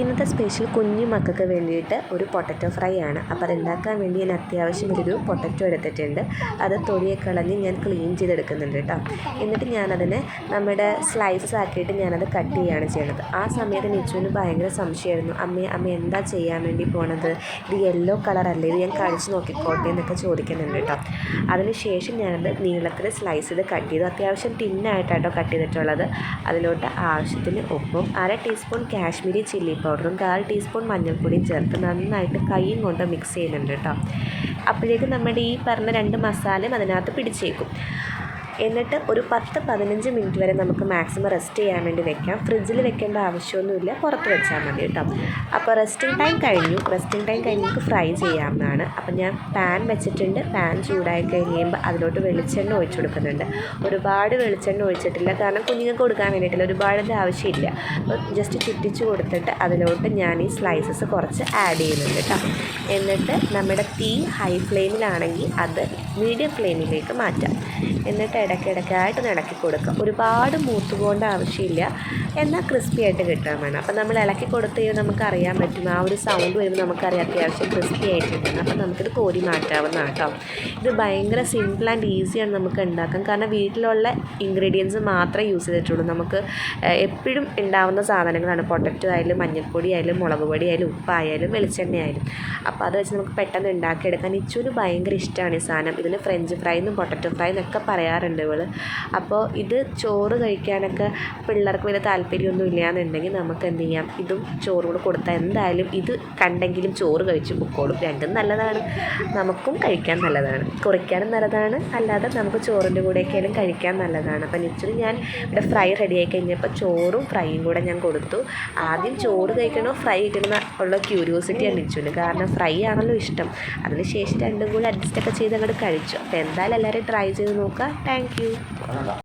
ഇന്നത്തെ സ്പെഷ്യൽ കുഞ്ഞു മക്കൾക്ക് വേണ്ടിയിട്ട് ഒരു പൊട്ടറ്റോ ഫ്രൈ ആണ്. അപ്പോൾ അതുണ്ടാക്കാൻ വേണ്ടി ഞാൻ അത്യാവശ്യം ഒരു പൊട്ടറ്റോ എടുത്തിട്ടുണ്ട്. അത് തൊടിയെ കളഞ്ഞ് ഞാൻ ക്ലീൻ ചെയ്തെടുക്കുന്നുണ്ട് കേട്ടോ. എന്നിട്ട് ഞാനതിനെ നമ്മുടെ സ്ലൈസസ് ആക്കിയിട്ട് ഞാനത് കട്ട് ചെയ്യുകയാണ് ചെയ്യുന്നത്. ആ സമയത്ത് നിച്ചുവിന് ഭയങ്കര സംശയമായിരുന്നു. അമ്മ അമ്മ എന്താ ചെയ്യാൻ വേണ്ടി പോണത്? ഇത് യെല്ലോ കളറല്ലേ ഇത് ഞാൻ കഴിച്ച് നോക്കിക്കോട്ടെ എന്നൊക്കെ ചോദിക്കുന്നുണ്ട് കേട്ടോ. അതിനുശേഷം ഞാനത് നീളത്തിൽ സ്ലൈസ് ചെയ്ത് കട്ട് ചെയ്തു. അത്യാവശ്യം തിന്നായിട്ടാട്ടോ കട്ട് ചെയ്തിട്ടുള്ളത്. അതിലോട്ട് ആവശ്യത്തിന് ഉപ്പും അര ടീസ്പൂൺ കാശ്മീരി ചില്ലി പൗഡറും കാൽ ടീസ്പൂൺ മഞ്ഞൾപ്പൊടിയും ചേർത്ത് നന്നായിട്ട് കൈയും കൊണ്ട് മിക്സ് ചെയ്യുന്നുണ്ട് കേട്ടോ. അപ്പോഴേക്കും നമ്മുടെ ഈ പറഞ്ഞ രണ്ട് മസാലയും അതിനകത്ത് പിടിച്ചേക്കും. എന്നിട്ട് ഒരു പത്ത് പതിനഞ്ച് മിനിറ്റ് വരെ നമുക്ക് മാക്സിമം റെസ്റ്റ് ചെയ്യാൻ വേണ്ടി വെക്കാം. ഫ്രിഡ്ജിൽ വെക്കേണ്ട ആവശ്യമൊന്നുമില്ല. പുറത്ത് വെച്ചാൽ മതി കേട്ടോ. അപ്പോൾ റെസ്റ്റിംഗ് ടൈം കഴിഞ്ഞു. റെസ്റ്റിംഗ് ടൈം കഴിഞ്ഞ് നമുക്ക് ഫ്രൈ ചെയ്യാവുന്നതാണ്. അപ്പോൾ ഞാൻ പാൻ വെച്ചിട്ടുണ്ട്. പാൻ ചൂടായി കഴിയുമ്പോൾ അതിലോട്ട് വെളിച്ചെണ്ണ ഒഴിച്ചു കൊടുക്കുന്നുണ്ട്. ഒരുപാട് വെളിച്ചെണ്ണ ഒഴിച്ചിട്ടില്ല. കാരണം കുഞ്ഞുങ്ങൾക്ക് കൊടുക്കാൻ വേണ്ടിയിട്ടില്ല. ഒരുപാടിന്റെ ആവശ്യമില്ല. അപ്പോൾ ജസ്റ്റ് ചുറ്റിച്ച് കൊടുത്തിട്ട് അതിലോട്ട് ഞാൻ ഈ സ്ലൈസസ് കുറച്ച് ആഡ് ചെയ്യുന്നുണ്ട് കേട്ടോ. എന്നിട്ട് നമ്മുടെ തീ ഹൈ ഫ്ലെയിമിലാണെങ്കിൽ അത് മീഡിയം ഫ്ലെയിമിലേക്ക് മാറ്റാം. എന്നിട്ട് ഇടയ്ക്കിടയ്ക്കായിട്ട് ഇളക്കി കൊടുക്കുക ഒരുപാട് മൂത്ത് പോകേണ്ട ആവശ്യമില്ല. എന്നാൽ ക്രിസ്പി ആയിട്ട് കിട്ടാൻ വേണം. അപ്പം നമ്മൾ ഇളക്കി കൊടുത്ത് കഴിഞ്ഞാൽ നമുക്ക് അറിയാൻ പറ്റും. ആ ഒരു സൗണ്ട് വരുമ്പോൾ നമുക്കറിയാം അത്യാവശ്യം ക്രിസ്പി ആയിട്ട് കിട്ടുന്നത് അപ്പം നമുക്കിത് കോരി മാറ്റാവുന്ന കേട്ടോ. ഇത് ഭയങ്കര സിമ്പിൾ ആൻഡ് ഈസിയാണ് നമുക്ക് ഉണ്ടാക്കാൻ. കാരണം വീട്ടിലുള്ള ഇൻഗ്രീഡിയൻസ് മാത്രമേ യൂസ് ചെയ്തിട്ടുള്ളൂ. നമുക്ക് എപ്പോഴും ഉണ്ടാവുന്ന സാധനങ്ങളാണ്. പൊട്ടറ്റോ ആയാലും മഞ്ഞൾപ്പൊടി ആയാലും മുളക് പൊടി ആയാലും ഉപ്പായാലും വെളിച്ചെണ്ണ ആയാലും. അപ്പോൾ അത് വെച്ച് നമുക്ക് പെട്ടെന്ന് ഉണ്ടാക്കിയെടുക്കാൻ ഇച്ചൊരു ഭയങ്കര ഇഷ്ടമാണ് ഈ സാധനം. ഇതിന് ഫ്രഞ്ച് ഫ്രൈ എന്നും പൊട്ടറ്റോ ഫ്രൈ എന്നൊക്കെ പറയാറുണ്ട്. ഇവൾ അപ്പോൾ ഇത് ചോറ് കഴിക്കാനൊക്കെ പിള്ളേർക്ക് വലിയ താല്പര്യമൊന്നും ഇല്ലയെന്നുണ്ടെങ്കിൽ നമുക്ക് എന്ത് ചെയ്യാം? ഇതും ചോറ് കൂടെ കൊടുത്താൽ എന്തായാലും ഇത് കണ്ടെങ്കിലും ചോറ് കഴിച്ച് പൊക്കോളും. രണ്ടും നല്ലതാണ്. നമുക്കും കഴിക്കാൻ നല്ലതാണ്. കുറയ്ക്കാനും നല്ലതാണ്. അല്ലാതെ നമുക്ക് ചോറിന്റെ കൂടെയൊക്കെയാലും കഴിക്കാൻ നല്ലതാണ്. അപ്പം നിച്ചിന് ഞാൻ ഇവിടെ ഫ്രൈ ആയി കഴിഞ്ഞപ്പോൾ ചോറും ഫ്രൈയും കൂടെ ഞാൻ കൊടുത്തു. ആദ്യം ചോറ് കഴിക്കണോ ഫ്രൈ കഴിക്കണോ ഉള്ള ക്യൂരിയോസിറ്റിയാണ് നെച്ചുവിന് കാരണം ഫ്രൈ ആണല്ലോ ഇഷ്ടം. അതിനുശേഷം രണ്ടും കൂടി അഡ്ജസ്റ്റ് ഒക്കെ ചെയ്ത് അങ്ങോട്ട് കഴിച്ചു. അപ്പോൾ എന്തായാലും എല്ലാവരും ട്രൈ ചെയ്ത് നോക്കുക. Thank thank you.